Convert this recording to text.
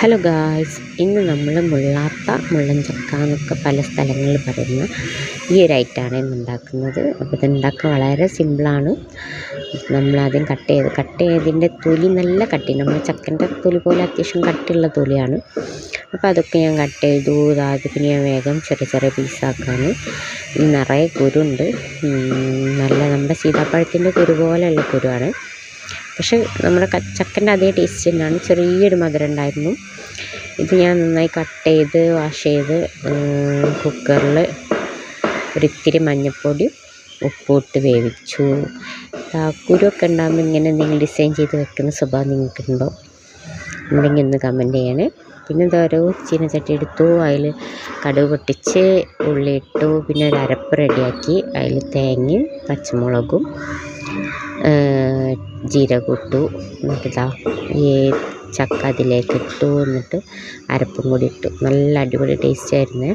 Hello guys ഇന്ന് നമ്മൾ മുള്ളാത്ത മുള്ളൻചക്ക എന്നൊക്കെ പല സ്ഥലങ്ങളിൽ പറയുന്ന ഈ ഒരു ഐറ്റമാണ് ഇന്ന് ഉണ്ടാക്കുന്നത്. അപ്പോൾ ഇത് ഉണ്ടാക്കാൻ വളരെ സിമ്പിളാണ്. നമ്മളാദ്യം കട്ട് ചെയ്ത് കട്ട് ചെയ്തതിന്റെ തൊലി നല്ല കട്ടി. നമ്മൾ ചക്കന്റെ തൊലി പോലെ അത്യാവശ്യം കട്ടിയുള്ള തൊലിയാണ്. അപ്പോൾ അതൊക്കെ ഞാൻ കട്ട് ചെയ്തു. അത് പിന്നെ ഞാൻ വേഗം ചെറിയ ചെറിയ പീസാക്കാണ്. നിറയെ കുരുണ്ട്. നല്ല നമ്മുടെ സീതാപ്പഴത്തിന്റെ കുരു പോലെയുള്ള കുരുവാണ്. പക്ഷെ നമ്മുടെ ചക്കന്റെ അതേ ടേസ്റ്റ് തന്നെയാണ്. ചെറിയൊരു മധുരം ഉണ്ടായിരുന്നു. ഇത് ഞാൻ നന്നായി കട്ട് ചെയ്ത് വാഷ് ചെയ്ത് കുക്കറിൽ ഒരിത്തിരി മഞ്ഞൾപ്പൊടി ഉപ്പിട്ട് വേവിച്ചു. താക്കൂരൊക്കെ ഉണ്ടാകുമ്പോൾ ഇങ്ങനെ എന്തെങ്കിലും ഡിസൈൻ ചെയ്ത് വെക്കുന്ന സ്വഭാവം നിങ്ങൾക്കുണ്ടോ? ഉണ്ടെങ്കിൽ ഒന്ന് കമന്റ് ചെയ്യണേ. പിന്നെ ഓരോ ചീനച്ചട്ടി എടുത്തു അതിൽ കടുക് പൊട്ടിച്ച് ഉള്ളി ഇട്ടു പിന്നെ ഒരു അരപ്പ് റെഡിയാക്കി അതിൽ തേങ്ങയും പച്ചമുളകും ജീരകം ഇട്ടു എന്നിട്ട് ഈ ചക്ക അതിലേക്ക് ഇട്ടു. എന്നിട്ട് അരപ്പും കൂടി ഇട്ടു. നല്ല അടിപൊളി ടേസ്റ്റ് ആയിരുന്നേ.